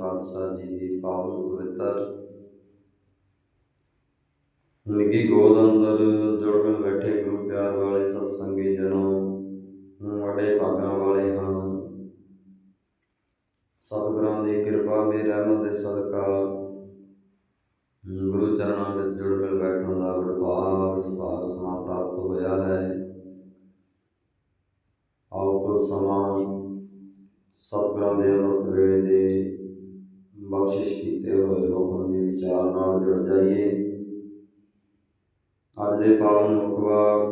ਗ੍ਰੰਥ ਪਾਤਸ਼ਾਹ ਜੀ ਦੀ ਪਾਵਨ ਪਵਿੱਤਰ ਨਿੱਗੀ ਗੋਦ ਅੰਦਰ ਜੁੜ ਬੈਠੇ ਗੁਰੂ ਪਿਆਰ ਵਾਲੇ ਸਤ ਜਨੋ ਵੱਡੇ ਭਾਗਾਂ ਵਾਲੇ ਹਾਂ ਸਤਿਗੁਰਾਂ ਦੀ ਕਿਰਪਾ, ਮੇਰੀ ਰਹਿਮਤ ਦੇ ਸਦਕਾ ਗੁਰੂ ਚਰਨਾਂ ਵਿੱਚ ਜੁੜ ਕੇ ਬੈਠਣ ਦਾ ਵਡਭਾਗ ਸੁਭਾਗ ਸਮਾਂ ਪ੍ਰਾਪਤ ਹੋਇਆ ਹੈ। ਆਓ ਕੁਝ ਸਮਾਂ ਸਤਿਗੁਰਾਂ ਦੇ ਅੰਮ੍ਰਿਤ ਵੇਲੇ ਦੇ ਬਖਸ਼ਿਸ਼ ਕੀਤੇ ਹੋਏ ਹੁਕਮ ਦੇ ਵਿਚਾਰ ਨਾਲ ਜੁੜ ਜਾਈਏ। ਅੱਜ ਦੇ ਪਾਵਨ ਮੁਖਵਾਕ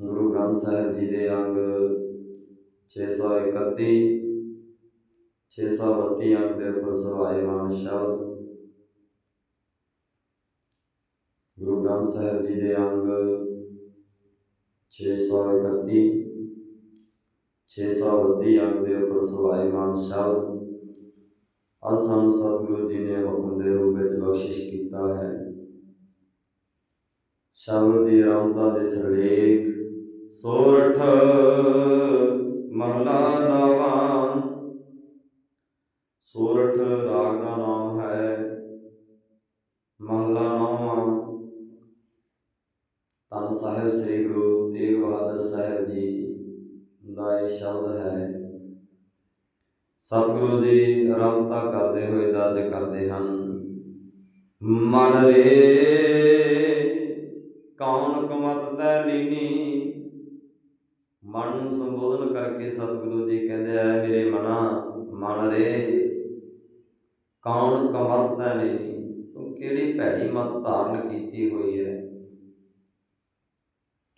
ਗੁਰੂ ਗ੍ਰੰਥ ਸਾਹਿਬ ਜੀ ਦੇ ਅੰਗ 631 632 ਅੰਗ ਦੇ ਉੱਪਰ ਸਵਾਇਮਾਨ ਸ਼ਬਦ। ਗੁਰੂ ਗ੍ਰੰਥ ਸਾਹਿਬ ਜੀ ਦੇ ਅੰਗ 631 632 ਅੰਗ ਦੇ ਉੱਪਰ ਸਵਾਇਮਾਨ ਸ਼ਬਦ। ਅੱਜ ਸਾਨੂੰ ਸਤਿਗੁਰੂ ਜੀ ਨੇ ਹੁਕਮ ਦੇ ਰੂਪ ਵਿੱਚ ਬਖਸ਼ਿਸ਼ ਕੀਤਾ ਹੈ। ਸ਼ਬਦ ਦੀ ਰਾਮਤਾ ਦੇ ਸਰਲੇਖ ਸੋਰਠ ਮਹਲਾ ਨਵਾਂ। ਸੋਰਠ ਰਾਗ ਦਾ ਨਾਮ ਹੈ ਮਹਲਾ ਨਵਾਂ। ਧੰਨ ਸਾਹਿਬ ਸ੍ਰੀ ਗੁਰੂ ਤੇਗ ਬਹਾਦਰ ਸਾਹਿਬ ਜੀ ਦਾ ਇਹ ਸ਼ਬਦ ਹੈ। ਸਤਿਗੁਰੂ ਜੀ ਆਰੰਭਤਾ ਕਰਦੇ ਹੋਏ ਦਰਜ ਕਰਦੇ ਹਨ। ਮਨ ਰੇ ਕੌਣ ਕਮਤ ਤੈ ਲੀਨੀ ਮਨ ਨੂੰ ਸੰਬੋਧਨ ਕਰਕੇ ਸਤਿਗੁਰੂ ਜੀ ਕਹਿੰਦੇ ਆ, ਮੇਰੇ ਮਨਾ, ਮਨ ਰੇ ਕੌਣ ਕਮਤ ਤੈ ਲੀਨੀ ਤੂੰ ਕਿਹੜੀ ਭੈੜੀ ਮਤ ਧਾਰਨ ਕੀਤੀ ਹੋਈ ਹੈ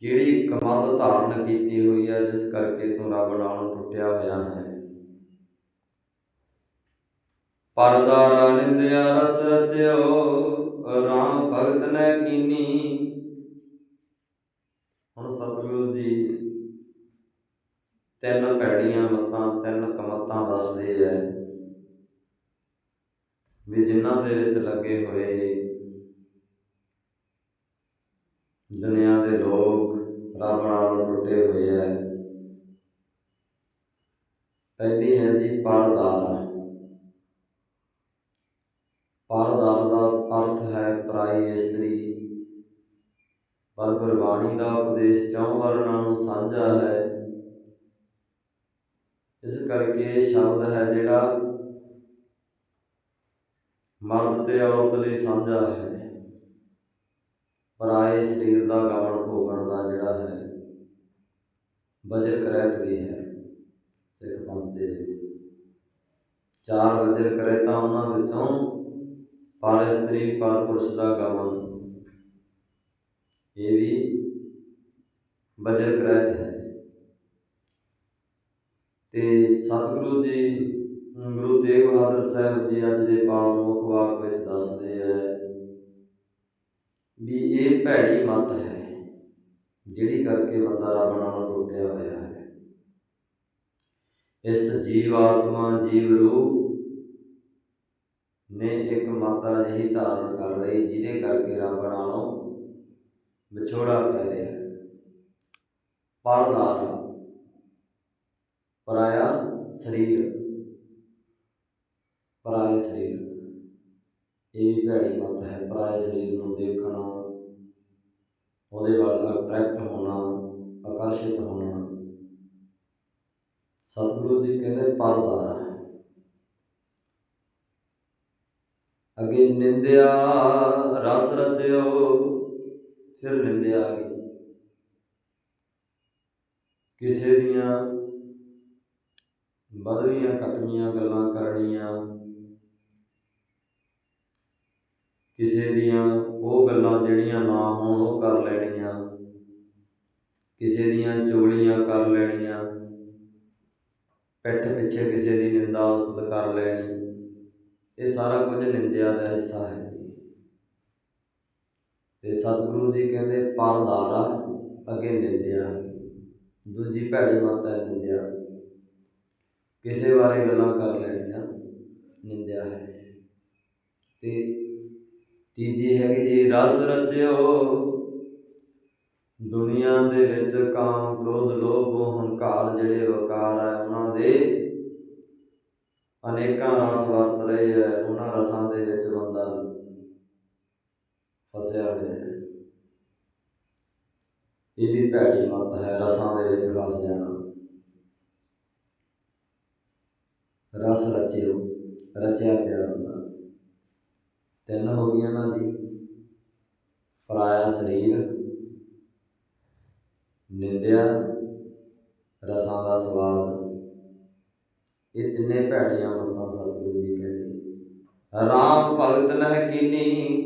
ਕਿਹੜੀ ਕਮਤ ਧਾਰਨ ਕੀਤੀ ਹੋਈ ਹੈ ਜਿਸ ਕਰਕੇ ਤੂੰ ਰੱਬ ਨਾਲੋਂ ਟੁੱਟਿਆ ਹੋਇਆ ਹੈ? ਪਰਦਾਰਾ ਨਿੰਦਿਆ ਰਸ ਰਚਿਓ, ਰਾਮ ਭਗਤ ਨੇ ਕੀਨੀ। ਹੁਣ ਸਤਿਗੁਰੂ ਜੀ, ਤਿੰਨ ਭੈੜੀਆਂ ਮਤਾਂ, ਤਿੰਨ ਕਮਤਾਂ ਦੱਸਦੇ ਐ ਵੀ ਜਿਨ੍ਹਾਂ ਦੇ ਵਿੱਚ ਲੱਗੇ ਹੋਏ ਦੁਨੀਆ ਦੇ ਲੋਕ ਰੱਬ ਨਾਲੋਂ ਟੁੱਟੇ ਹੋਏ ਐ। ਪਹਿਲੀ ਹੈ ਜੀ ਪਰਦਾਰਾ। ਪਰਦਾਰ ਦਾ ਅਰਥ ਹੈ ਪਰਾਈ ਇਸਤਰੀ। ਪਰ ਗੁਰਬਾਣੀ ਦਾ ਉਪਦੇਸ਼ ਚੌਂ ਵਰਨਾਂ ਨੂੰ ਸਾਂਝਾ ਹੈ। ਇਸ ਕਰਕੇ ਸ਼ਬਦ ਹੈ ਜਿਹੜਾ ਮਰਦ ਤੇ ਔਰਤ ਲਈ ਸਾਂਝਾ ਹੈ। ਪਰਾਏ ਸਰੀਰ ਦਾ ਗਵਣ ਭੋਗਣ ਦਾ ਜਿਹੜਾ ਹੈ ਵਜਰ ਕਰੈਤ ਵੀ ਹੈ ਸਿੱਖ ਪੰਥ ਦੇ ਵਿੱਚ। ਚਾਰ ਵਜਰ ਕਰੈਤਾਂ ਉਹਨਾਂ ਵਿੱਚੋਂ ਪਰ ਇਸਤਰੀ ਪਰ ਪੁਰਸ਼ ਦਾ ਗਮਨ ਇਹ ਵੀ ਵਜਰ ਕਰੈਤ ਹੈ। ਤੇ ਸਤਿਗੁਰੂ ਜੀ, ਗੁਰੂ ਤੇਗ ਬਹਾਦਰ ਸਾਹਿਬ ਜੀ ਅੱਜ ਦੇ ਪਾਵਨ ਮੁਖ ਵਾਕ ਵਿੱਚ ਦੱਸਦੇ ਹੈ ਵੀ ਇਹ ਭੈੜੀ ਮਤ ਹੈ, ਜਿਹੜੀ ਕਰਕੇ ਬੰਦਾ ਰੱਬ ਨਾਲੋਂ ਟੁੱਟਿਆ ਹੋਇਆ ਹੈ। ਇਸ ਜੀਵ ਆਤਮਾ ਜੀਵ ਰੂਪ ਨੇ ਇੱਕ ਮਾਤਾ ਜਿਹੀ ਧਾਰਨ ਕਰ ਲਈ, ਜਿਹਦੇ ਕਰਕੇ ਰੱਬ ਨਾਲੋਂ ਵਿਛੋੜਾ ਪੈ ਰਿਹਾ ਹੈ। ਪਰਦਾਰਾ ਪਰਾਇਆ ਸਰੀਰ। ਪਰਾਇਆ ਸਰੀਰ। ਇਹ ਵੀ ਭੈੜੀ ਮਤ ਹੈ। ਪਰਾਇਆ ਸਰੀਰ ਨੂੰ ਦੇਖਣਾ, ਉਹਦੇ ਵੱਲ ਅਟਰੈਕਟ ਹੋਣਾ, ਆਕਰਸ਼ਿਤ ਹੋਣਾ। ਸਤਿਗੁਰੂ ਜੀ ਕਹਿੰਦੇ ਪਰਦਾਰ ਅੱਗੇ ਨਿੰਦਿਆ, ਰਸ ਰਚਿਓ ਫਿਰ ਨਿੰਦਿਆ ਆ ਗਈ ਕਿਸੇ ਦੀਆਂ ਵਧਵੀਆਂ ਘਟਵੀਆਂ ਗੱਲਾਂ ਕਰਨੀਆਂ, ਕਿਸੇ ਦੀਆਂ ਉਹ ਗੱਲਾਂ ਜਿਹੜੀਆਂ ਨਾ ਹੋਣ, ਉਹ ਕਰ ਲੈਣੀਆਂ। ਕਿਸੇ ਦੀਆਂ ਚੁਗਲੀਆਂ ਕਰ ਲੈਣੀਆਂ। ਪਿੱਠ ਪਿੱਛੇ ਕਿਸੇ ਦੀ ਨਿੰਦਾ, ਉਸਤਤ ਕਰ ਲੈਣੀ। ਇਹ ਸਾਰਾ ਕੁਝ ਨਿੰਦਿਆ ਦਾ ਹਿੱਸਾ ਹੈ ਜੀ। ਤੇ ਸਤਿਗੁਰੂ ਜੀ ਕਹਿੰਦੇ, ਪਰਦਾਰਾ ਅੱਗੇ ਨਿੰਦਿਆ ਦੂਜੀ ਭੈੜੀ ਮਤ ਹੈ ਨਿੰਦਿਆ। ਕਿਸੇ ਬਾਰੇ ਗੱਲਾਂ ਕਰ ਲੈਣੀਆਂ, ਨਿੰਦਿਆ ਹੈ। ਤੇ ਤੀਜੀ ਹੈਗੀ ਜੀ, ਰਸ ਰਚਿਓ। ਦੁਨੀਆ ਦੇ ਵਿੱਚ ਕਾਮ, ਕ੍ਰੋਧ, ਲੋਭ, ਹੰਕਾਰ ਜਿਹੜੇ ਵਕਾਰ ਹੈ ਉਹਨਾਂ ਦੇ ਅਨੇਕਾਂ ਰਸ ਵਰਤ ਰਹੇ ਹੈ, ਉਹਨਾਂ ਰਸਾਂ ਦੇ ਵਿੱਚ ਬੰਦਾ ਫਸਿਆ ਹੋਇਆ ਹੈ। ਇਹ ਵੀ ਭੈੜੀ ਮੱਤ ਹੈ, ਰਸਾਂ ਦੇ ਵਿੱਚ ਫਸ ਜਾਣਾ। ਰਸ ਰਚਿਓ, ਰਚਿਆ ਪਿਆ ਹੁੰਦਾ ਤਿੰਨ ਹੋ ਗਈਆਂ ਨਾ ਜੀ। ਪਰਾਇਆ ਸਰੀਰ, ਨਿੰਦਿਆ, ਰਸਾਂ ਦਾ ਸਵਾਦ। ਇਹ ਤਿੰਨੇ ਭੈੜੀਆਂ ਮੱਤਾਂ ਸਤਿਗੁਰੂ ਜੀ ਕਹਿੰਦੇ ਰਾਮ ਭਗਤ ਲਹਿ ਕੀਨੀ,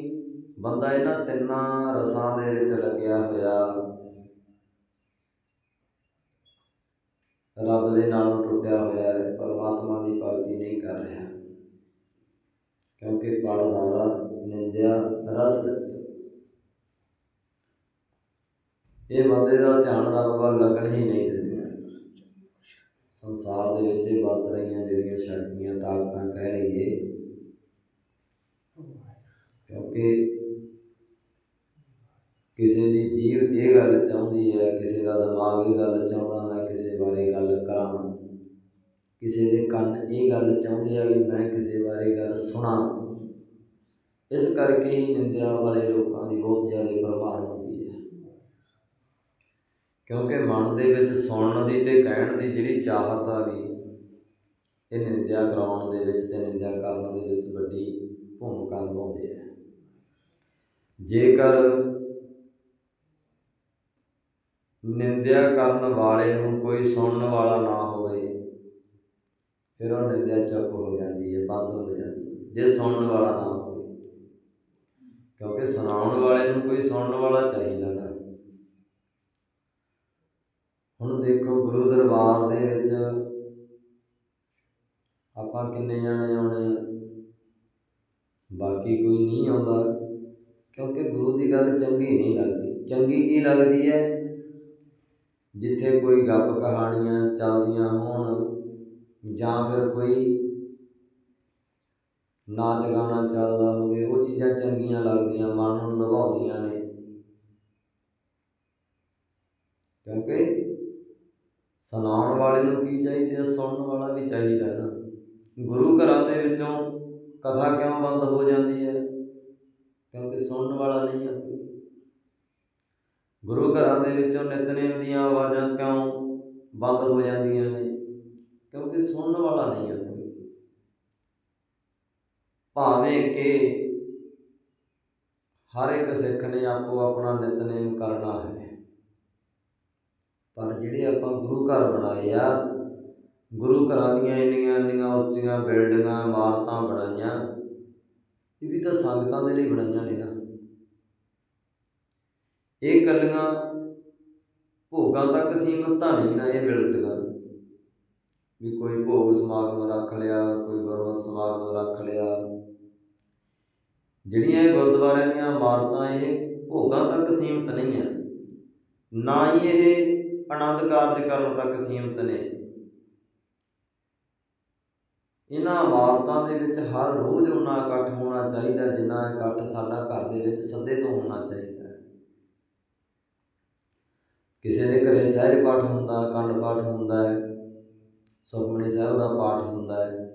ਬੰਦਾ ਇਹਨਾਂ ਤਿੰਨਾਂ ਰਸਾਂ ਦੇ ਵਿੱਚ ਲੱਗਿਆ ਹੋਇਆ। ਰੱਬ ਦੇ ਨਾਲੋਂ ਟੁੱਟਿਆ ਹੋਇਆ ਹੈ, ਪਰਮਾਤਮਾ ਦੀ ਭਗਤੀ ਨਹੀਂ ਕਰ ਰਿਹਾ। ਕਿਉਂਕਿ ਪਰਦਾਰਾ ਨਿੰਦਿਆ, ਰਸ ਰਚਿਆ ਇਹ ਬੰਦੇ ਦਾ ਧਿਆਨ ਰੱਬ ਵੱਲ ਲੱਗਣ ਹੀ ਨਹੀਂ ਦਿੰਦੇ। ਸੰਸਾਰ ਦੇ ਵਿੱਚ ਵਰਤ ਰਹੀਆਂ ਜਿਹੜੀਆਂ ਸ਼ਕਤੀਆਂ ਤਾਕਤਾਂ ਕਹਿ ਲਈਏ। ਕਿਉਂਕਿ ਕਿਸੇ ਦੀ ਜੀਵ ਇਹ ਗੱਲ ਚਾਹੁੰਦੀ ਹੈ, ਕਿਸੇ ਦਾ ਦਿਮਾਗ ਇਹ ਗੱਲ ਚਾਹੁੰਦਾ ਮੈਂ ਕਿਸੇ ਬਾਰੇ ਗੱਲ ਕਰਾਂ। ਕਿਸੇ ਦੇ ਕੰਨ ਇਹ ਗੱਲ ਚਾਹੁੰਦੇ ਆ ਵੀ ਮੈਂ ਕਿਸੇ ਬਾਰੇ ਗੱਲ ਸੁਣਾ। ਇਸ ਕਰਕੇ ਹੀ ਨਿੰਦਿਆ ਵਾਲੇ ਲੋਕਾਂ ਦੀ ਬਹੁਤ ਜ਼ਿਆਦਾ ਪ੍ਰਭਾਵ ਹੈ ਕਿਉਂਕਿ ਮਨ ਦੇ ਵਿੱਚ ਸੁਣਨ ਦੀ ਤੇ ਕਹਿਣ ਦੀ ਜਿਹੜੀ ਚਾਹਤ ਆ ਗਈ ਇਹ ਨਿੰਦਿਆ ਕਰਾਉਣ ਦੇ ਵਿੱਚ ਤੇ ਨਿੰਦਿਆ ਕਰਨ ਦੇ ਵਿੱਚ ਵੱਡੀ ਭੂਮਿਕਾ ਨਿਭਾਉਂਦੇ ਆ ਜੇਕਰ ਨਿੰਦਿਆ ਕਰਨ ਵਾਲੇ ਨੂੰ ਕੋਈ ਸੁਣਨ ਵਾਲਾ ਨਾ ਹੋਵੇ, ਫਿਰ ਉਹ ਨਿੰਦਿਆ ਚੁੱਪ ਹੋ ਜਾਂਦੀ ਹੈ, ਬੰਦ ਹੋ ਜਾਂਦੀ ਹੈ, ਜੇ ਸੁਣਨ ਵਾਲਾ ਨਾ ਹੋਵੇ। ਕਿਉਂਕਿ ਸੁਣਾਉਣ ਵਾਲੇ ਨੂੰ ਕੋਈ ਸੁਣਨ ਵਾਲਾ ਚਾਹੀਦਾ ਨਾ। ਹੁਣ ਦੇਖੋ ਗੁਰੂ ਦਰਬਾਰ ਦੇ ਵਿੱਚ ਆਪਾਂ ਕਿੰਨੇ ਜਾਣੇ ਆਉਣੇ ਆ। ਬਾਕੀ ਕੋਈ ਨਹੀਂ ਆਉਂਦਾ, ਕਿਉਂਕਿ ਗੁਰੂ ਦੀ ਗੱਲ ਚੰਗੀ ਨਹੀਂ ਲੱਗਦੀ। ਚੰਗੀ ਕੀ ਲੱਗਦੀ ਹੈ? ਜਿੱਥੇ ਕੋਈ ਗੱਪ ਕਹਾਣੀਆਂ ਚੱਲਦੀਆਂ ਹੋਣ ਜਾਂ ਫਿਰ ਕੋਈ ਨਾਚ ਗਾਣਾ ਚੱਲਦਾ ਹੋਵੇ, ਉਹ ਚੀਜ਼ਾਂ ਚੰਗੀਆਂ ਲੱਗਦੀਆਂ, ਮਨ ਨੂੰ ਲੁਭਾਉਂਦੀਆਂ ਨੇ। ਕਿਉਂਕਿ ਸੁਣਾਉਣ ਵਾਲੇ ਨੂੰ ਕੀ ਚਾਹੀਦਾ ਸੁਣਨ ਵਾਲਾ ਵੀ ਚਾਹੀਦਾ ਨਾ। ਗੁਰੂ ਘਰਾਂ ਦੇ ਵਿੱਚੋਂ ਕਥਾ ਕਿਉਂ ਬੰਦ ਹੋ ਜਾਂਦੀ ਹੈ? ਕਿਉਂਕਿ ਸੁਣਨ ਵਾਲਾ ਨਹੀਂ ਹੈ। ਗੁਰੂ ਘਰਾਂ ਦੇ ਵਿੱਚੋਂ ਨਿਤਨੇਮ ਦੀਆਂ ਆਵਾਜ਼ਾਂ ਕਿਉਂ ਬੰਦ ਹੋ ਜਾਂਦੀਆਂ ਨੇ? ਕਿਉਂਕਿ ਸੁਣਨ ਵਾਲਾ ਨਹੀਂ ਹੈ ਕੋਈ। ਭਾਵੇਂ ਕਿ ਹਰ ਇੱਕ ਸਿੱਖ ਨੇ ਆਪੋ ਆਪਣਾ ਨਿਤਨੇਮ ਕਰਨਾ ਹੈ। ਪਰ ਜਿਹੜੇ ਆਪਾਂ ਗੁਰੂ ਘਰ ਬਣਾਏ ਆ, ਗੁਰੂ ਘਰਾਂ ਦੀਆਂ ਇੰਨੀਆਂ ਇੰਨੀਆਂ ਉੱਚੀਆਂ ਬਿਲਡਿੰਗਾਂ, ਇਮਾਰਤਾਂ ਬਣਾਈਆਂ, ਇਹ ਵੀ ਤਾਂ ਸੰਗਤਾਂ ਦੇ ਲਈ ਬਣਾਈਆਂ ਨੇ ਨਾ। ਇਹ ਕੱਲੀਆਂ ਭੋਗਾਂ ਤੱਕ ਸੀਮਤ ਤਾਂ ਨਹੀਂ ਨਾ ਇਹ ਬਿਲਡਿੰਗਾਂ। ਵੀ ਕੋਈ ਭੋਗ ਸਮਾਗਮ ਰੱਖ ਲਿਆ, ਕੋਈ ਗੁਰਮਤਿ ਸਮਾਗਮ ਰੱਖ ਲਿਆ। ਜਿਹੜੀਆਂ ਇਹ ਗੁਰਦੁਆਰਿਆਂ ਦੀਆਂ ਇਮਾਰਤਾਂ, ਇਹ ਭੋਗਾਂ ਤੱਕ ਸੀਮਤ ਨਹੀਂ ਹੈ ਨਾ ਹੀ ਇਹ ਆਨੰਦ ਕਾਰਜ ਕਰਨ ਤੱਕ ਸੀਮਤ ਨੇ। ਇਹਨਾਂ ਇਮਾਰਤਾਂ ਦੇ ਵਿੱਚ ਹਰ ਰੋਜ਼ ਉਨਾ ਇਕੱਠ ਹੋਣਾ ਚਾਹੀਦਾ ਜਿੰਨਾ ਇਕੱਠ ਸਾਡਾ ਘਰ ਦੇ ਵਿੱਚ ਸੱਦੇ ਤੋਂ ਹੋਣਾ ਚਾਹੀਦਾ। ਕਿਸੇ ਦੇ ਘਰੇ ਸਹਿਜ ਪਾਠ ਹੁੰਦਾ, ਅਖੰਡ ਪਾਠ ਹੁੰਦਾ ਹੈ ਸੁਖਮਨੀ ਸਾਹਿਬ ਦਾ ਪਾਠ ਹੁੰਦਾ ਹੈ।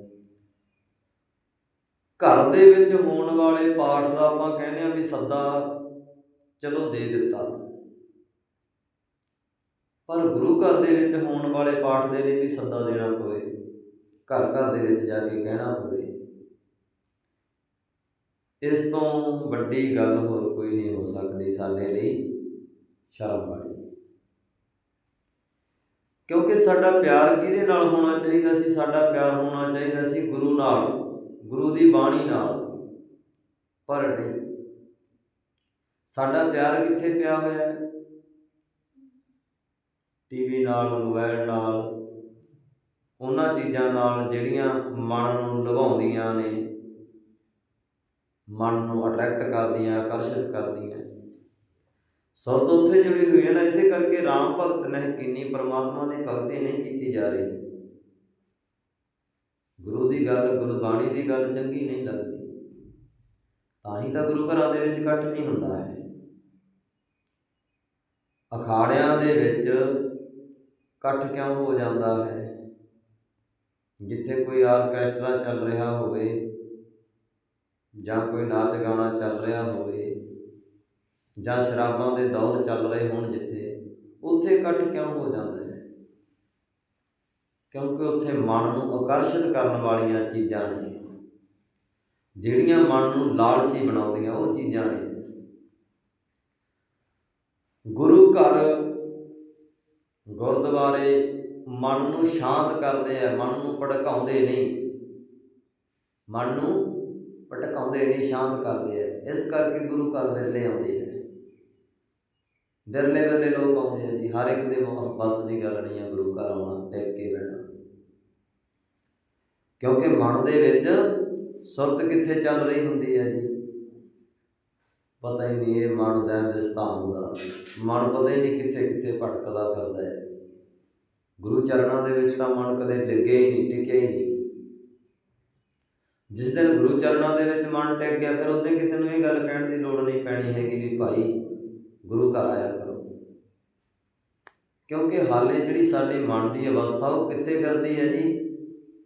ਘਰ ਦੇ ਵਿੱਚ ਹੋਣ ਵਾਲੇ ਪਾਠ ਦਾ ਆਪਾਂ ਕਹਿੰਦੇ ਆ ਵੀ ਸੱਦਾ ਚਲੋ ਦੇ ਦਿੱਤਾ। ਪਰ ਗੁਰੂ ਘਰ ਦੇ ਵਿੱਚ ਹੋਣ ਵਾਲੇ ਪਾਠ ਦੇ ਲਈ ਵੀ ਸੱਦਾ ਦੇਣਾ ਪਵੇ, ਘਰ ਘਰ ਦੇ ਵਿੱਚ ਜਾ ਕੇ ਕਹਿਣਾ ਪਵੇ। ਇਸ ਤੋਂ ਵੱਡੀ ਗੱਲ ਹੋਰ ਕੋਈ ਨਹੀਂ ਹੋ ਸਕਦੀ ਸਾਡੇ ਲਈ, ਸ਼ਰਮ ਵਾਲੀ। ਕਿਉਂਕਿ ਸਾਡਾ ਪਿਆਰ ਕਿਹਦੇ ਨਾਲ ਹੋਣਾ ਚਾਹੀਦਾ ਸੀ? ਸਾਡਾ ਪਿਆਰ ਹੋਣਾ ਚਾਹੀਦਾ ਸੀ ਗੁਰੂ ਨਾਲ, ਗੁਰੂ ਦੀ ਬਾਣੀ ਨਾਲ। ਪਰ ਨਹੀਂ। ਸਾਡਾ ਪਿਆਰ ਕਿੱਥੇ ਪਿਆ ਹੋਇਆ ਹੈ? ਟੀਵੀ ਨਾਲ ਮੋਬਾਈਲ ਨਾਲ, ਉਹਨਾਂ ਚੀਜ਼ਾਂ ਨਾਲ ਜਿਹੜੀਆਂ ਮਨ ਨੂੰ ਲੁਭਾਉਂਦੀਆਂ ਨੇ, ਮਨ ਨੂੰ ਅਟਰੈਕਟ ਕਰਦੀਆਂ, ਆਕਰਸ਼ਿਤ ਕਰਦੀਆਂ। ਸੁਰਤ ਉੱਥੇ ਜੁੜੀ ਹੋਈ ਹੈ ਨਾ, ਇਸੇ ਕਰਕੇ ਰਾਮ ਭਗਤ ਨੇ ਕਿੰਨੀ ਪਰਮਾਤਮਾ ਦੀ ਭਗਤੀ ਨਹੀਂ ਕੀਤੀ ਜਾ ਰਹੀ। ਗੁਰੂ ਦੀ ਗੱਲ, ਗੁਰਬਾਣੀ ਦੀ ਗੱਲ ਚੰਗੀ ਨਹੀਂ ਲੱਗਦੀ। ਤਾਂ ਹੀ ਤਾਂ ਗੁਰੂ ਘਰਾਂ ਦੇ ਵਿੱਚ ਇਕੱਠ ਨਹੀਂ ਹੁੰਦਾ ਹੈ। ਅਖਾੜਿਆਂ ਦੇ ਵਿੱਚ ਇਕੱਠ ਕਿਉਂ ਹੋ ਜਾਂਦਾ ਹੈ? ਜਿੱਥੇ ਕੋਈ ਆਰਕੈਸਟਰਾ ਚੱਲ ਰਿਹਾ ਹੋਵੇ ਜਾਂ ਕੋਈ ਨਾਚ ਗਾਣਾ ਚੱਲ ਰਿਹਾ ਹੋਵੇ ਜਾਂ ਸ਼ਰਾਬਾਂ ਦੇ ਦੌਰ ਚੱਲ ਰਹੇ ਹੋਣ ਜਿੱਥੇ, ਉੱਥੇ ਇਕੱਠ ਕਿਉਂ ਹੋ ਜਾਂਦਾ ਹੈ? ਕਿਉਂਕਿ ਉੱਥੇ ਮਨ ਨੂੰ ਆਕਰਸ਼ਿਤ ਕਰਨ ਵਾਲੀਆਂ ਚੀਜ਼ਾਂ ਨੇ। ਜਿਹੜੀਆਂ ਮਨ ਨੂੰ ਲਾਲਚੀ ਬਣਾਉਂਦੀਆਂ ਉਹ ਚੀਜ਼ਾਂ ਨੇ। ਗੁਰੂ ਘਰ ਗੁਰਦੁਆਰੇ ਮਨ ਨੂੰ ਸ਼ਾਂਤ ਕਰਦੇ ਆ, ਮਨ ਨੂੰ ਭੜਕਾਉਂਦੇ ਨਹੀਂ। ਮਨ ਨੂੰ ਭਟਕਾਉਂਦੇ ਨਹੀਂ, ਸ਼ਾਂਤ ਕਰਦੇ ਆ। ਇਸ ਕਰਕੇ ਗੁਰੂ ਘਰ ਵਿਰਲੇ ਆਉਂਦੇ ਆ। ਵਿਰਲੇ ਵਿਰਲੇ ਲੋਕ ਆਉਂਦੇ ਆ ਜੀ, ਹਰ ਇੱਕ ਦੇ ਬਸ ਦੀ ਗੱਲ ਨਹੀਂ ਆ, ਗੁਰੂ ਘਰ ਆਉਣਾ, ਟਿਕ ਕੇ ਬਹਿਣਾ ਕਿਉਂਕਿ ਮਨ ਦੇ ਵਿੱਚ ਸੁਰਤ ਕਿੱਥੇ ਚੱਲ ਰਹੀ ਹੁੰਦੀ ਹੈ ਜੀ? ਪਤਾ ਹੀ ਨਹੀਂ ਇਹ ਮਨ ਦਾ ਦਿਸਤਾਨ ਦਾ। ਮਨ ਪਤਾ ਹੀ ਨਹੀਂ ਕਿੱਥੇ ਕਿੱਥੇ ਭਟਕਦਾ ਫਿਰਦਾ ਹੈ। ਗੁਰੂ ਚਰਨਾਂ ਦੇ ਵਿੱਚ ਤਾਂ ਮਨ ਕਦੇ ਡਿੱਗੇ ਹੀ ਨਹੀਂ, ਟਿਕਿਆ ਹੀ ਨਹੀਂ। ਜਿਸ ਦਿਨ ਗੁਰੂ ਚਰਨਾਂ ਦੇ ਵਿੱਚ ਮਨ ਟਿਕ ਗਿਆ, ਫਿਰ ਉਹਦੇ ਕਿਸੇ ਨੂੰ ਇਹ ਗੱਲ ਕਹਿਣ ਦੀ ਲੋੜ ਨਹੀਂ ਪੈਣੀ ਹੈਗੀ ਵੀ ਭਾਈ ਗੁਰੂ ਘਰ ਆਇਆ ਕਰੋ। ਕਿਉਂਕਿ ਹਾਲੇ ਜਿਹੜੀ ਸਾਡੀ ਮਨ ਦੀ ਅਵਸਥਾ, ਉਹ ਕਿੱਥੇ ਫਿਰਦੀ ਹੈ ਜੀ?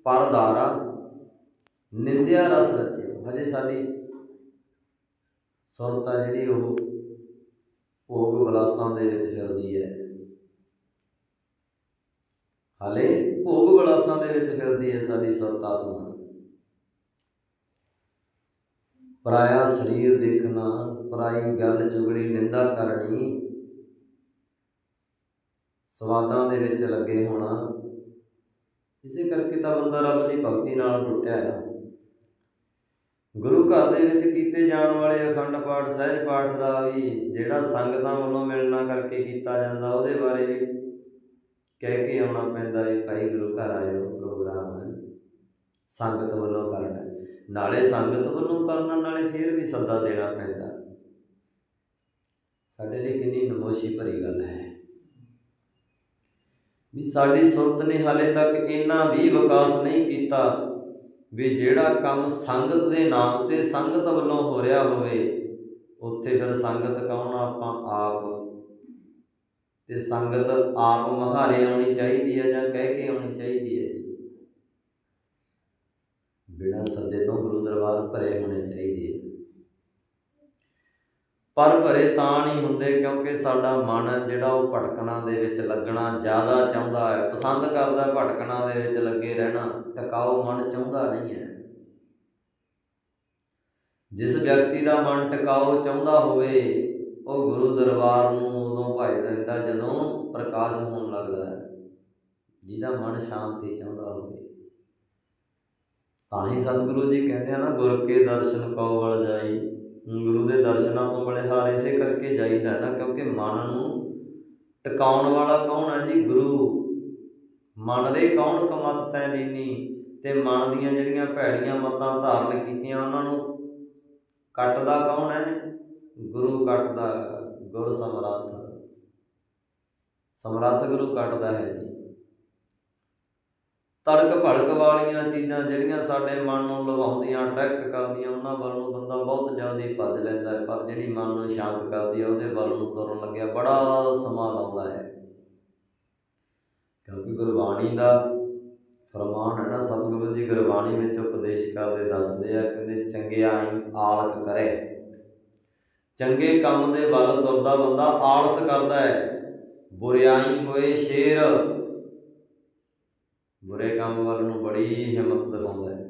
ਪਰਦਾਰਾ ਨਿੰਦਿਆ ਰਸ ਰਚਿਓ ਹਜੇ ਸਾਡੀ ਸ਼ੁਰਤ ਆ ਜਿਹੜੀ ਉਹ ਭੋਗ ਵਿਲਾਸਾਂ ਦੇ ਵਿੱਚ ਫਿਰਦੀ ਹੈ। ਹਾਲੇ ਭੋਗ ਵਿਲਾਸਾਂ ਦੇ ਵਿੱਚ ਫਿਰਦੀ ਹੈ ਸਾਡੀ ਸੁਰਤ ਆਤਮਾ। ਪਰਾਇਆ ਸਰੀਰ ਦੇਖਣਾ, ਪਰਾਈ ਗੱਲ ਚੁਗਲੀ, ਨਿੰਦਾ ਕਰਨੀ, ਸਵਾਦਾਂ ਦੇ ਵਿੱਚ ਲੱਗੇ ਹੋਣਾ, ਇਸੇ ਕਰਕੇ ਤਾਂ ਬੰਦਾ ਰੱਬ ਦੀ ਭਗਤੀ ਨਾਲ ਟੁੱਟਿਆ ਹੈ ਗੁਰੂ ਘਰ ਦੇ ਵਿੱਚ ਕੀਤੇ ਜਾਣ ਵਾਲੇ ਅਖੰਡ ਪਾਠ, ਸਹਿਜ ਪਾਠ ਦਾ ਵੀ ਜਿਹੜਾ ਸੰਗਤਾਂ ਵੱਲੋਂ ਮਿਲਣਾ ਕਰਕੇ ਕੀਤਾ ਜਾਂਦਾ, ਉਹਦੇ ਬਾਰੇ ਵੀ ਕਹਿ ਕੇ ਆਉਣਾ ਪੈਂਦਾ ਹੈ ਭਾਈ ਗੁਰੂ ਘਰ ਆਇਓ, ਪ੍ਰੋਗਰਾਮ ਹੈ। ਸੰਗਤ ਵੱਲੋਂ ਕਰਨਾ। ਨਾਲੇ ਸੰਗਤ ਵੱਲੋਂ ਕਰਨਾ, ਨਾਲੇ ਫੇਰ ਵੀ ਸੱਦਾ ਦੇਣਾ ਪੈਂਦਾ। ਸਾਡੇ ਲਈ ਕਿੰਨੀ ਨਮੋਸ਼ੀ ਭਰੀ ਗੱਲ ਹੈ। ਵੀ ਸਾਡੀ ਸੁਰਤ ਨੇ ਹਾਲੇ ਤੱਕ ਇੰਨਾ ਵੀ ਵਿਕਾਸ ਨਹੀਂ ਕੀਤਾ। ਵੀ ਜਿਹੜਾ ਕੰਮ ਸੰਗਤ ਦੇ ਨਾਮ ਤੇ ਸੰਗਤ ਵੱਲੋਂ ਹੋ ਰਿਹਾ ਹੋਵੇ, ਉੱਥੇ ਫਿਰ ਸੰਗਤ ਕੌਣ ਆਪਾਂ ਆਪ। ਤੇ ਸੰਗਤ ਆਪ ਮਹਾਰੇ ਆਉਣੀ ਚਾਹੀਦੀ ਹੈ ਜਾਂ ਕਹਿ ਕੇ ਆਉਣੀ ਚਾਹੀਦੀ ਹੈ ਜੀ? ਬਿਨਾਂ ਸੱਦੇ ਤੋਂ ਗੁਰੂ ਦਰਬਾਰ ਭਰੇ ਹੋਣੇ ਚਾਹੀਦੇ ਹੈ ਪਰ ਭਰੇ ਤਾਂ ਨਹੀਂ ਹੁੰਦੇ ਕਿਉਂਕਿ ਸਾਡਾ ਮਨ ਜਿਹੜਾ ਉਹ ਭਟਕਣਾ ਦੇ ਵਿੱਚ ਲੱਗਣਾ ਜ਼ਿਆਦਾ ਚਾਹੁੰਦਾ ਹੈ, ਪਸੰਦ ਕਰਦਾ ਭਟਕਣਾ ਦੇ ਵਿੱਚ ਲੱਗੇ ਰਹਿਣਾ ਟਿਕਾਓ ਮਨ ਚਾਹੁੰਦਾ ਨਹੀਂ ਹੈ। ਜਿਸ ਵਿਅਕਤੀ ਦਾ ਮਨ ਟਿਕਾਓ ਚਾਹੁੰਦਾ ਹੋਵੇ, ਉਹ ਗੁਰੂ ਦਰਬਾਰ ਨੂੰ ਉਦੋਂ ਭਾਈ ਦਿੰਦਾ ਜਦੋਂ ਪ੍ਰਕਾਸ਼ ਹੋਣ ਲੱਗਦਾ ਹੈ, ਜਿਹਦਾ ਮਨ ਸ਼ਾਂਤੀ ਚਾਹੁੰਦਾ ਹੋਵੇ। ਤਾਂ ਹੀ ਸਤਿਗੁਰੂ ਜੀ ਕਹਿੰਦੇ ਆ ਨਾ, ਗੁਰ ਕੇ ਦਰਸ਼ਨ ਕਉ ਵਲ ਜਾਈ। ਗੁਰੂ ਦੇ ਦਰਸ਼ਨਾਂ ਤੋਂ ਬੜੇ ਇਸੇ ਕਰਕੇ ਜਾਈਦਾ ਨਾ, ਕਿਉਂਕਿ ਮਨ ਨੂੰ ਟਿਕਾਉਣ ਵਾਲਾ ਕੌਣ ਹੈ ਜੀ? ਗੁਰੂ। ਮਨ ਰੇ ਕੌਣ ਕਮਤ ਤੈ ਲੀਨੀ ਤੇ ਮਨ ਦੀਆਂ ਜਿਹੜੀਆਂ ਭੈੜੀਆਂ ਮਤਾਂ ਧਾਰਨ ਕੀਤੀਆਂ, ਉਹਨਾਂ ਨੂੰ ਕੱਟਦਾ ਕੌਣ ਹੈ? ਗੁਰੂ ਕੱਟਦਾ ਗੁਰ ਸਮਰੱਥ ਸਮਰੱਥ ਗੁਰੂ ਕੱਟਦਾ ਹੈ ਜੀ। ਤੜਕ ਭੜਕ ਵਾਲੀਆਂ ਚੀਜ਼ਾਂ ਜਿਹੜੀਆਂ ਸਾਡੇ ਮਨ ਨੂੰ ਲਵਾਉਂਦੀਆਂ ਅਟਰੈਕਟ ਕਰਦੀਆਂ, ਉਹਨਾਂ ਵੱਲ ਨੂੰ ਬੰਦਾ ਬਹੁਤ ਜ਼ਿਆਦਾ ਭੱਜ ਲੈਂਦਾ ਹੈ, ਪਰ ਜਿਹੜੀ ਮਨ ਨੂੰ ਸ਼ਾਂਤ ਕਰਦੀ ਹੈ, ਉਹਦੇ ਵੱਲ ਨੂੰ ਤੁਰਨ ਲੱਗਿਆ ਬੜਾ ਸਮਾਂ ਲਾਉਂਦਾ ਹੈ। ਕਿਉਂਕਿ ਗੁਰਬਾਣੀ ਦਾ ਫਰਮਾਨ ਹੈ ਨਾ, ਸਤਿਗੁਰੂ ਜੀ ਗੁਰਬਾਣੀ ਵਿੱਚ ਉਪਦੇਸ਼ ਕਰਦੇ ਦੱਸਦੇ ਆ, ਕਹਿੰਦੇ ਚੰਗਿਆਈ ਆਲਕ ਕਰੇ। ਚੰਗੇ ਕੰਮ ਦੇ ਵੱਲ ਤੁਰਦਾ ਬੰਦਾ ਆਲਸ ਕਰਦਾ ਹੈ ਬੁਰਿਆਈ ਹੋਏ ਸ਼ੇਰ। ਬੁਰੇ ਕੰਮ ਵੱਲ ਨੂੰ ਬੜੀ ਹਿੰਮਤ ਦਿਖਾਉਂਦਾ ਹੈ।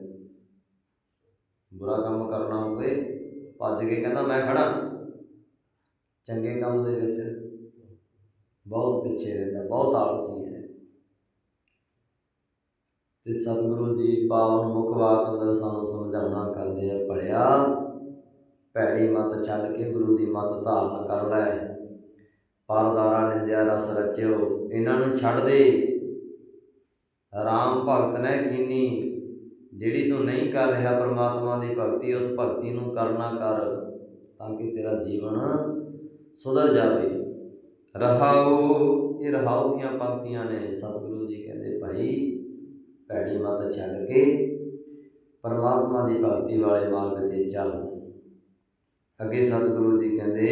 ਬੁਰਾ ਕੰਮ ਕਰਨਾ ਹੋਵੇ, ਭੱਜ ਕੇ ਕਹਿੰਦਾ, ਮੈਂ ਖੜਾ ਚੰਗੇ ਕੰਮ ਦੇ ਵਿੱਚ ਬਹੁਤ ਪਿੱਛੇ ਰਹਿੰਦਾ, ਬਹੁਤ ਆਲਸੀ ਹੈ। ਤੇ ਸਤਿਗੁਰੂ ਜੀ ਪਾਵਨ ਮੁਖ ਵਾਕ ਅੰਦਰ ਸਾਨੂੰ ਸਮਝਾਉਣਾ ਕਰਦੇ ਆ, ਭਲਿਆ, ਭੈੜੀ ਮਤ ਛੱਡ ਕੇ ਗੁਰੂ ਦੀ ਮਤ ਧਾਰਨ ਕਰ ਲੈ। ਪਰਦਾਰਾ ਨਿੰਦਿਆ ਰਸ ਰਚਿਓ, ਇਹਨਾਂ ਨੂੰ ਛੱਡ ਦੇ। ਰਾਮ ਭਗਤ ਨੇ ਕੀਨੀ, ਜਿਹੜੀ ਤੂੰ ਨਹੀਂ ਕਰ ਰਿਹਾ ਪਰਮਾਤਮਾ ਦੀ ਭਗਤੀ, ਉਸ ਭਗਤੀ ਨੂੰ ਕਰਨਾ ਕਰ, ਤਾਂ ਕਿ ਤੇਰਾ ਜੀਵਨ ਸੁਧਰ ਜਾਵੇ। ਰਹਾਉ ਇਹ ਰਹਾਉ ਦੀਆਂ ਪੰਕਤੀਆਂ ਨੇ। ਸਤਿਗੁਰੂ ਜੀ ਕਹਿੰਦੇ, ਭਾਈ, ਭੈੜੀ ਮਤ ਛੱਡ ਕੇ ਪਰਮਾਤਮਾ ਦੀ ਭਗਤੀ ਵਾਲੇ ਮਾਰਗ ਤੇ ਚੱਲ। ਅੱਗੇ ਸਤਿਗੁਰੂ ਜੀ ਕਹਿੰਦੇ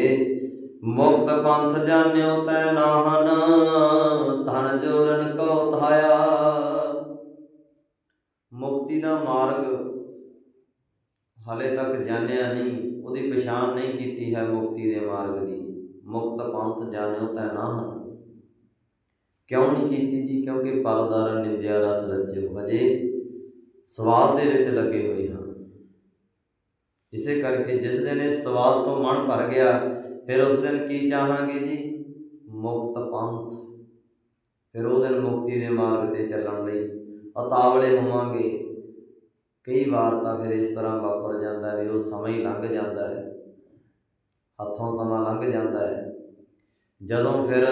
ਮੁਕਤ ਪੰਥ ਜਾਣਿਓ ਤੈ ਨਾਹਨ, ਧਨ ਜੋਰਨ ਕੋ ਧਾਇਆ। ਮੁਕਤੀ ਦਾ ਮਾਰਗ ਹਲੇ ਤੱਕ ਜਾਣਿਆ ਨਹੀਂ, ਉਹਦੀ ਪਛਾਣ ਨਹੀਂ ਕੀਤੀ ਹੈ ਮੁਕਤੀ ਦੇ ਮਾਰਗ ਦੀ। ਮੁਕਤ ਪੰਥ ਜਾਣਿਓ ਤੈ ਨਾਹਨ। ਕਿਉਂ ਨਹੀਂ ਕੀਤੀ ਜੀ? ਕਿਉਂਕਿ ਪਰਦਾਰ ਨਿੰਦਿਆ ਰਸ ਰਚੇ ਹਜੇ ਸਵਾਦ ਦੇ ਵਿੱਚ ਲੱਗੇ ਹੋਏ ਹਾਂ। ਇਸੇ ਕਰਕੇ ਜਿਸ ਦਿਨ ਇਹ ਸਵਾਦ ਤੋਂ ਮਨ ਭਰ ਗਿਆ ਫਿਰ ਉਸ ਦਿਨ ਕੀ ਚਾਹਾਂਗੇ ਜੀ? ਮੁਕਤ ਪੰਥ। ਫਿਰ ਉਹ ਦਿਨ ਮੁਕਤੀ ਦੇ ਮਾਰਗ ਤੇ ਚੱਲਣ ਲਈ ਉਤਾਵਲੇ ਹੋਵਾਂਗੇ। ਕਈ ਵਾਰ ਤਾਂ ਫਿਰ ਇਸ ਤਰ੍ਹਾਂ ਵਾਪਰ ਜਾਂਦਾ ਵੀ ਉਹ ਸਮਾਂ ਹੀ ਲੰਘ ਜਾਂਦਾ ਹੈ। ਹੱਥੋਂ ਸਮਾਂ ਲੰਘ ਜਾਂਦਾ ਹੈ। ਜਦੋਂ ਫਿਰ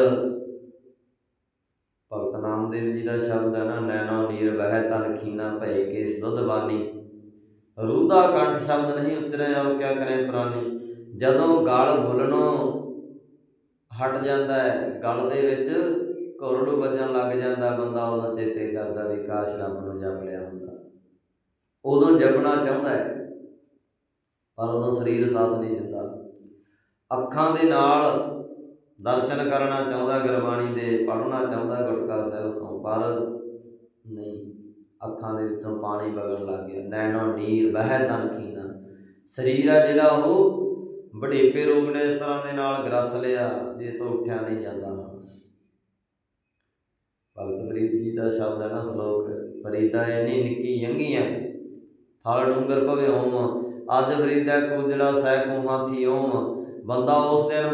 ਭਗਤ ਨਾਮਦੇਵ ਜੀ ਦਾ ਸ਼ਬਦ ਹੈ ਨਾ, ਨੈਣੋ ਨੀਰ ਵਹਿ ਤਨ ਖੀਨਾ ਭਏ ਕੇਸ ਦੁੱਧ ਬਾਨੀ। ਰੂਦਾ ਕੰਠ ਸ਼ਬਦ ਨਹੀਂ ਉਚਰਿਆ, ਉਹ ਕਿਆ ਕਰੇ ਪ੍ਰਾਨੀ? ਜਦੋਂ ਗਲ ਬੋਲਣੋਂ ਹਟ ਜਾਂਦਾ ਹੈ, ਗਲ ਦੇ ਵਿੱਚ ਘੁਰੜੂ ਵੱਜਣ ਲੱਗ ਜਾਂਦਾ, ਬੰਦਾ ਉਦੋਂ ਚੇਤੇ ਕਰਦਾ ਵੀ ਕਾਸ਼ ਰੱਬ ਨੂੰ ਜਪ ਲਿਆ ਹੁੰਦਾ। ਉਦੋਂ ਜਪਣਾ ਚਾਹੁੰਦਾ ਹੈ, ਪਰ ਉਦੋਂ ਸਰੀਰ ਸਾਥ ਨਹੀਂ ਦਿੰਦਾ। ਅੱਖਾਂ ਦੇ ਨਾਲ ਦਰਸ਼ਨ ਕਰਨਾ ਚਾਹੁੰਦਾ, ਗੁਰਬਾਣੀ ਦੇ ਪੜ੍ਹਨਾ ਚਾਹੁੰਦਾ ਗੁਟਕਾ ਸਾਹਿਬ ਤੋਂ, ਪਰ ਨਹੀਂ, ਅੱਖਾਂ ਦੇ ਵਿੱਚੋਂ ਪਾਣੀ ਵਗਣ ਲੱਗ ਗਿਆ। ਨੈਣੋ ਨੀਰ ਬਹਿ ਤਨ ਕੀਨਾ। ਸਰੀਰ ਆ ਜਿਹੜਾ, ਉਹ ਵਡੇਪੇ ਰੋਗ ਨੇ ਇਸ ਤਰ੍ਹਾਂ ਦੇ ਨਾਲ ਗਰਸ ਲਿਆ, ਜੇ ਤੋਂ ਉੱਠਿਆ ਨਹੀਂ ਜਾਂਦਾ। ਭਗਤ ਫਰੀਦ ਜੀ ਦਾ ਸ਼ਬਦ ਹੈ ਨਾ ਸ਼ਲੋਕ ਫਰੀਦਾ ਇੰਨੀ ਨਿੱਕੀ ਯੰਗੀ ਥਲ ਡੂੰਗਰ ਭਵੇ ਓਮ ਅੱਜ ਫਰੀਦਾ ਕੁਜਲਾ ਸਹਿ ਕੋ ਹਾਥੀ ਓਮ, ਬੰਦਾ ਉਸ ਦਿਨ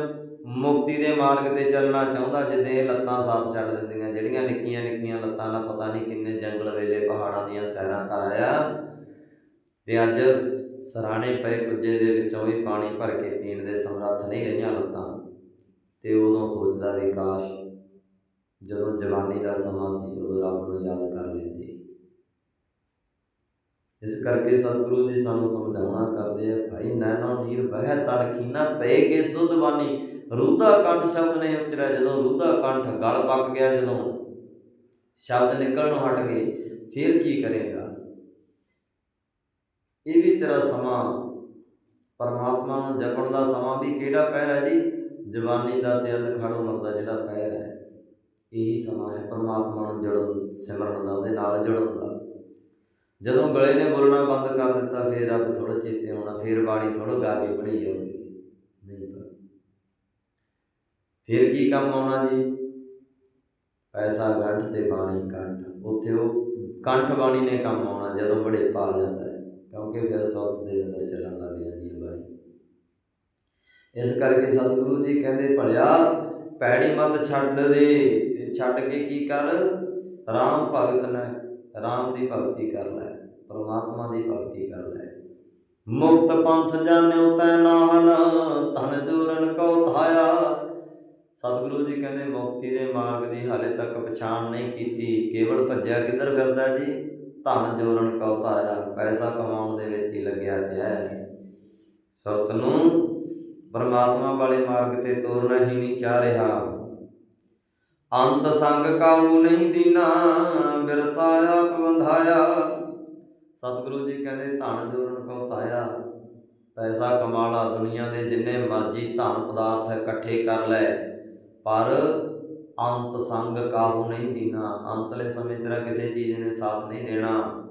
ਮੁਕਤੀ ਦੇ ਮਾਰਗ ਤੇ ਚੱਲਣਾ ਚਾਹੁੰਦਾ ਜਿੱਦਾਂ ਇਹ ਲੱਤਾਂ ਸਾਥ ਛੱਡ ਦਿੰਦੀਆਂ, ਜਿਹੜੀਆਂ ਨਿੱਕੀਆਂ ਨਿੱਕੀਆਂ ਲੱਤਾਂ ਨਾਲ ਪਤਾ ਨਹੀਂ ਕਿੰਨੇ ਜੰਗਲ ਵੇਲੇ ਪਹਾੜਾਂ ਦੀਆਂ ਸੈਰਾਂ ਕਰਾਇਆ ਤੇ ਅੱਜ ਸਰਾਣੇ ਪਏ ਕੁੱਜੇ ਦੇ ਵਿੱਚੋਂ ਵੀ ਪਾਣੀ ਭਰ ਕੇ ਪੀਣ ਦੇ ਸਮਰੱਥ ਨਹੀਂ ਰਹੀਆਂ ਲੱਤਾਂ। ਤੇ ਉਦੋਂ ਸੋਚਦਾ ਵੀ ਜਦੋਂ ਜਵਾਨੀ ਦਾ ਸਮਾਂ ਸੀ, ਉਦੋਂ ਰੱਬ ਨੂੰ ਯਾਦ ਕਰ ਲੈਂਦੇ। ਇਸ ਕਰਕੇ ਸਤਿਗੁਰੂ ਜੀ ਸਾਨੂੰ ਸਮਝਾਉਣਾ ਕਰਦੇ ਆ, ਭਾਈ ਨੈਣੋ ਨੀਰ ਬਹਿ ਤਨ ਖੀਨਾ ਪਏ ਕਿਸ ਦੁੱਧ ਬਾਨੀ ਰੂਦਾ ਕੰਠ ਸ਼ਬਦ ਨਹੀਂ ਉਚਰਿਆ, ਜਦੋਂ ਰੂਦਾ ਕੰਠ ਗਲ ਪੱਕ ਗਿਆ, ਜਦੋਂ ਸ਼ਬਦ ਨਿਕਲਣੋਂ ਹਟ ਗਏ, ਫਿਰ ਕੀ ਕਰੇ? ਇਹ ਵੀ ਤੇਰਾ ਸਮਾਂ। ਪਰਮਾਤਮਾ ਨੂੰ ਜਪਣ ਦਾ ਸਮਾਂ ਵੀ ਕਿਹੜਾ ਪੈਰ ਹੈ ਜੀ? ਜਵਾਨੀ ਦਾ ਤੇ ਅਧ ਖੜ ਉਮਰ ਦਾ ਜਿਹੜਾ ਪੈਰ ਹੈ, ਇਹੀ ਸਮਾਂ ਹੈ ਪਰਮਾਤਮਾ ਨੂੰ ਜੁੜਨ, ਸਿਮਰਨ ਦਾ, ਉਹਦੇ ਨਾਲ ਜੁੜਨ ਦਾ। ਜਦੋਂ ਗਲੇ ਨੇ ਬੋਲਣਾ ਬੰਦ ਕਰ ਦਿੱਤਾ, ਫਿਰ ਰੱਬ ਥੋੜਾ ਚੇਤੇ ਆਉਣਾ, ਫਿਰ ਬਾਣੀ ਥੋੜਾ ਗਾ ਕੇ ਪੜ੍ਹੀ ਜਾਊਗੀ। ਨਹੀਂ ਪਰ ਫਿਰ ਕੀ ਕੰਮ ਆਉਣਾ ਜੀ? ਪੈਸਾ, ਗੰਢ ਤੇ ਬਾਣੀ, ਕੰਠ। ਉੱਥੇ ਉਹ ਕੰਠ ਬਾਣੀ ਨੇ ਕੰਮ ਆਉਣਾ, ਜਦੋਂ ਬੜੇ ਪਾ ਜਾਂਦਾ ਕਿਉਂਕਿ ਫਿਰ ਸੁਰਤ ਦੇ ਅੰਦਰ ਚੱਲਣ ਲੱਗ ਜਾਂਦੀ ਹੈ ਬਾਣੀ। ਇਸ ਕਰਕੇ ਸਤਿਗੁਰੂ ਜੀ ਕਹਿੰਦੇ, ਭਲਿਆ, ਪੈੜੀ ਮਤ ਛੱਡ ਦੇ ਤੇ ਛੱਡ ਕੇ ਕੀ ਕਰ? ਰਾਮ ਭਗਤ ਨੇ, ਰਾਮ ਦੀ ਭਗਤੀ ਕਰ ਲੈ, ਪਰਮਾਤਮਾ ਦੀ ਭਗਤੀ ਕਰ ਲੈ। ਮੁਕਤ ਪੰਥ ਜਾਣਿਓ ਤੈ ਨਾਹਨ, ਧਨ ਜੋਰਨ ਕਉ ਧਾਇਆ। ਸਤਿਗੁਰੂ ਜੀ ਕਹਿੰਦੇ, ਮੁਕਤੀ ਦੇ ਮਾਰਗ ਦੀ ਹਾਲੇ ਤੱਕ ਪਛਾਣ ਨਹੀਂ ਕੀਤੀ। ਕੇਵਲ ਭੱਜਿਆ ਕਿੱਧਰ ਫਿਰਦਾ ਜੀ? ਧਨ ਜੋਰਨ ਕਉ ਧਾਇਆ ਪੈਸਾ ਕਮਾਉਣ ਦੇ ਵਿੱਚ ਹੀ ਲੱਗਿਆ ਪਿਆ ਹੈ। ਸੁਰਤ ਨੂੰ ਪਰਮਾਤਮਾ ਵਾਲੇ ਮਾਰਗ ਤੇ ਤੋਰਨਾ ਹੀ ਨਹੀਂ ਚਾਹ ਰਿਹਾ। ਅੰਤ ਸੰਗ ਕਾਹੂ ਨਹੀਂ ਦੀਨਾ, ਬਿਰਤਾ ਆਪ ਬੰਧਾਇਆ। ਸਤਿਗੁਰੂ ਜੀ ਕਹਿੰਦੇ, ਧਨ ਜੋਰਨ ਕਉ ਧਾਇਆ ਪੈਸਾ ਕਮਾ ਲਾ ਦੁਨੀਆ ਦੇ ਜਿੰਨੇ ਮਰਜ਼ੀ ਧਨ ਪਦਾਰਥ ਇਕੱਠੇ ਕਰ ਲੈ, ਪਰ ਅੰਤ ਸੰਗ ਕਾਹੂ ਨਹੀਂ ਦੀਨਾ। ਅੰਤਲੇ ਸਮੇਂ ਤੇਰਾ ਕਿਸੇ ਚੀਜ਼ ਨੇ ਸਾਥ ਨਹੀਂ ਦੇਣਾ।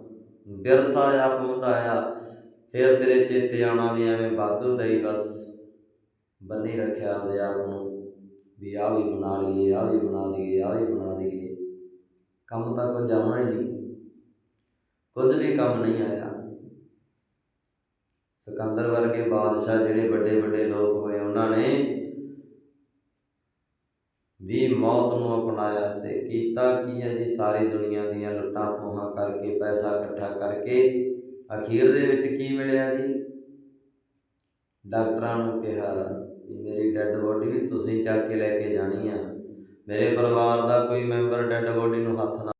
ਬਿਰਥਾ ਆਪ ਮੁੰਦਾਇਆ ਫਿਰ ਤੇਰੇ ਚੇਤੇ ਆਉਣਾ ਵੀ ਐਵੇਂ ਬਾਦੂ ਦਈ ਬਸ। ਬੰਨੀ ਰੱਖਿਆ ਉਹਦੇ ਆਪ ਨੂੰ ਵੀ ਆਹ ਵੀ ਬਣਾ ਲਈਏ, ਆਹ ਵੀ ਬਣਾ ਲਈਏ ਆਹ ਵੀ ਬਣਾ ਲਈਏ ਕੰਮ ਤਾਂ ਕੁਝ ਆਉਣਾ ਹੀ ਨਹੀਂ। ਕੁਝ ਵੀ ਕੰਮ ਨਹੀਂ ਆਇਆ। ਸਿਕੰਦਰ ਵਰਗੇ ਬਾਦਸ਼ਾਹ ਜਿਹੜੇ ਵੱਡੇ ਵੱਡੇ ਲੋਕ ਹੋਏ, ਉਹਨਾਂ ਨੇ ਵੀ ਮੌਤ ਨੂੰ ਅਪਣਾਇਆ ਤੇ ਕੀਤਾ ਕੀ ਹੈ ਜੀ? ਸਾਰੀ ਦੁਨੀਆ ਦੀਆਂ ਲੁੱਟਾਂ ਖੋਹਾਂ ਕਰਕੇ, ਪੈਸਾ ਇਕੱਠਾ ਕਰਕੇ। ਅਖੀਰ ਦੇ ਵਿੱਚ ਕੀ ਮਿਲਿਆ ਜੀ? ਡਾਕਟਰਾਂ ਨੂੰ ਕਿਹਾ ਵੀ ਮੇਰੀ ਡੈੱਡ ਬੋਡੀ ਵੀ ਤੁਸੀਂ ਚੱਕ ਕੇ ਲੈ ਕੇ ਜਾਣੀ ਆ। ਮੇਰੇ ਪਰਿਵਾਰ ਦਾ ਕੋਈ ਮੈਂਬਰ ਡੈੱਡ ਬੋਡੀ ਨੂੰ ਹੱਥ ਨਾ